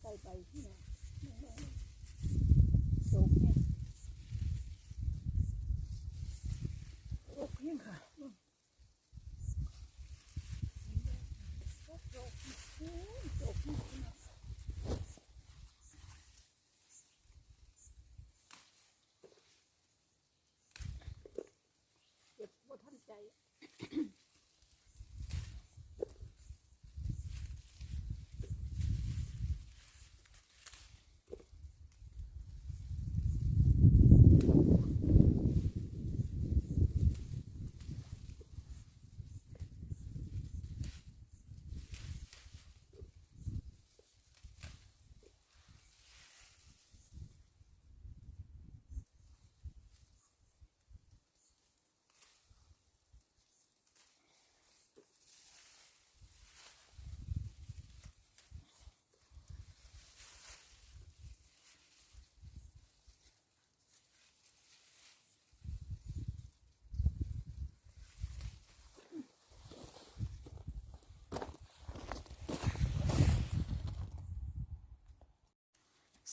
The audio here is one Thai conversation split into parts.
ไปไปที่ไหนโตกเนี่ยโตกเนี่ยค่ะโตกโตกโอ้ยโตกเนี่ยพี่น้องเก็บบ่ทันใจ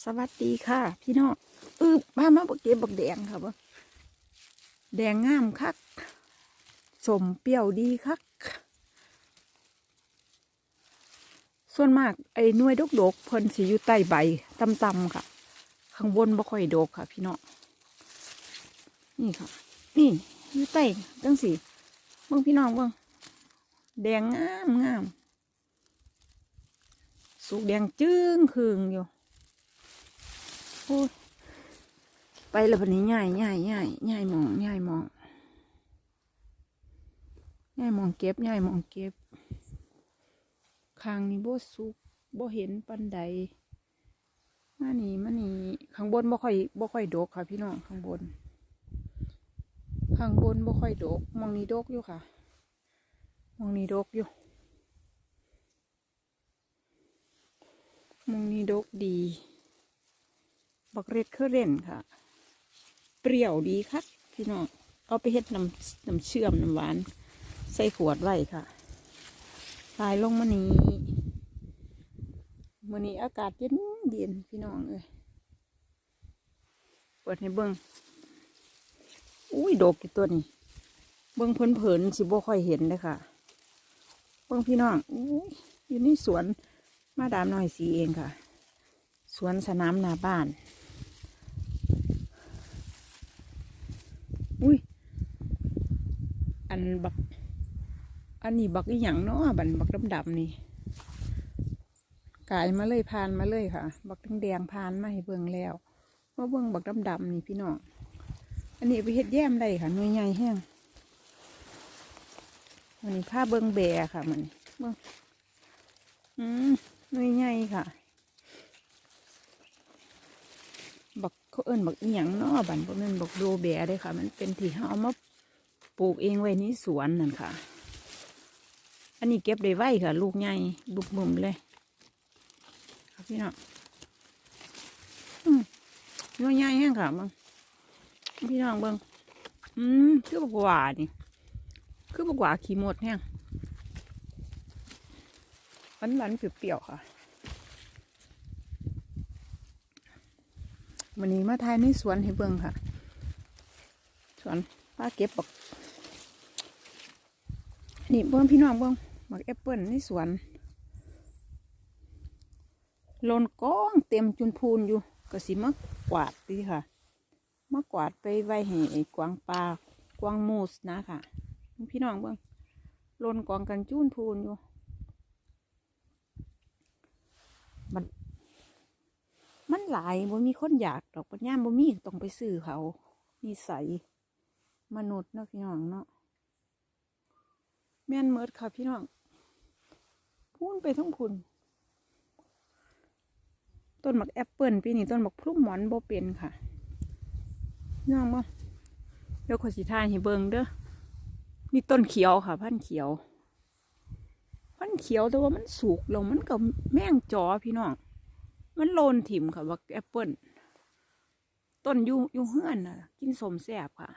สวัสดีค่ะ พี่น้องอือมามาบักเก็บบักแดงค่ะบ่แดงงามคักสมเปรี้ยวดีคัก ส่วนมากไอ้หน่วยดกดกเพิ่นสิอยู่ใต้ใบต่ำๆค่ะ ข้างบนบ่ค่อยดกค่ะ พี่น้องนี่ค่ะ นี่อยู่ใต้จังสิเบิ่งพี่น้องเบิ่งแดงงามงามสุกแดงจึ้งคืงอยู่ ไปแล้วพันนี้ง่ายง่ายง่ายง่ายมองง่ายมองง่ายมองเก็บง่ายมองเก็บคางนี้บ่สุกบ่เห็นปันใดมานี่มานี่ข้างบนบ่ค่อยบ่ค่อยดกค่ะ พี่น้องข้างบน ข้างบนบ่ค่อยดกมองนี้ดกอยู่ค่ะมองนี้ดกอยู่มองนี้ดกดี บักเร็ดคือเร่นค่ะ เปรี้ยวดีครับพี่น้องเอาไปเฮ็ดน้ำน้ำเชื่อมน้ำหวาน ใส่ขวดไว้ค่ะลายลงมานี้มื่อนี้อากาศเย็นเย็นพี่น้องเอ้ยเปิดให้เบิ้งอุ้ยดกกี่ตัวนี่ เบิ้งเพลินๆสิบ่ค่อยเห็นเลยค่ะ เบิ้งพี่น้องอุ้ยอยู่ในสวนมาดามน้อยสีเองค่ะ สวนสนามหน้าบ้าน อุ้ย อันบัก อันนี้บักอีหยังเนาะบันบักดำๆนี่กายมาเลยพานมาเลยค่ะ บักแดงพานมาให้เบิ่งแล้วว่าเบิ่งบักดำๆนี่พี่น้องอันนี้ไปเฮ็ดแย้มได้ค่ะหน่วยใหญ่แห้งมันนี้ผ้าเบิ่งแบค่ะมันเบิ่งอืมหน่วยใหญ่ค่ะ บัก เขาเอิ้นบักอีหยังเนาะบันบ่แม่นบักโดแบเด้ค่ะ มันเป็นที่เขาเอามาปลูกเองไว้ในสวนนั่นค่ะ อันนี้เก็บได้ไว้ค่ะ ลูกใหญ่บุกบุ่มเลยครับพี่น้องอืมน้อยใหญ่แห้งค่ะเบังพี่น้องเบิ่งอืมคือบักหวานี่คือบักหวาขี้หมดแห้งหวานหวานๆเปรี้ยวๆค่ะ วันนี้มาทายในสวนให้เบิ่งค่ะ สวนป้าเก็บบักนี่เบิ่งพี่น้องเบิ่งบักแอปเปิ้ลในสวนลนก้องเต็มจุนพูนอยู่ก็สิมากวาดดีค่ะมากวาดไปไว้ให้กวางปลากวางมูสนะค่ะ พี่น้องเบิ่งลนกองกันจุนพูนอยู่มัน หลายบ่มีคนอยากดอกปัญญามบ่มีต้องไปซื้อเขานิสัยมนุษย์เนาะพี่น้องเนาะแม่นเมิดค่ะพี่น้องพูนไปทั้งพุนต้นหมักแอปเปิลปีนี้ต้นหมักพลุ่มหมอนบ่เป็นค่ะพี่น้องบ่เดี๋ยวขอสิทายให้เบิ่งเด้อนี่ต้นเขียวค่ะ พันเขียว พันเขียวแต่ว่ามันสุกแล้วมันก็แม่งจอพี่น้อง มันโลนถิ่มค่ะว่าแอปเปิลต้นอยูอยูเฮือนน่ะ กินสมแสบค่ะ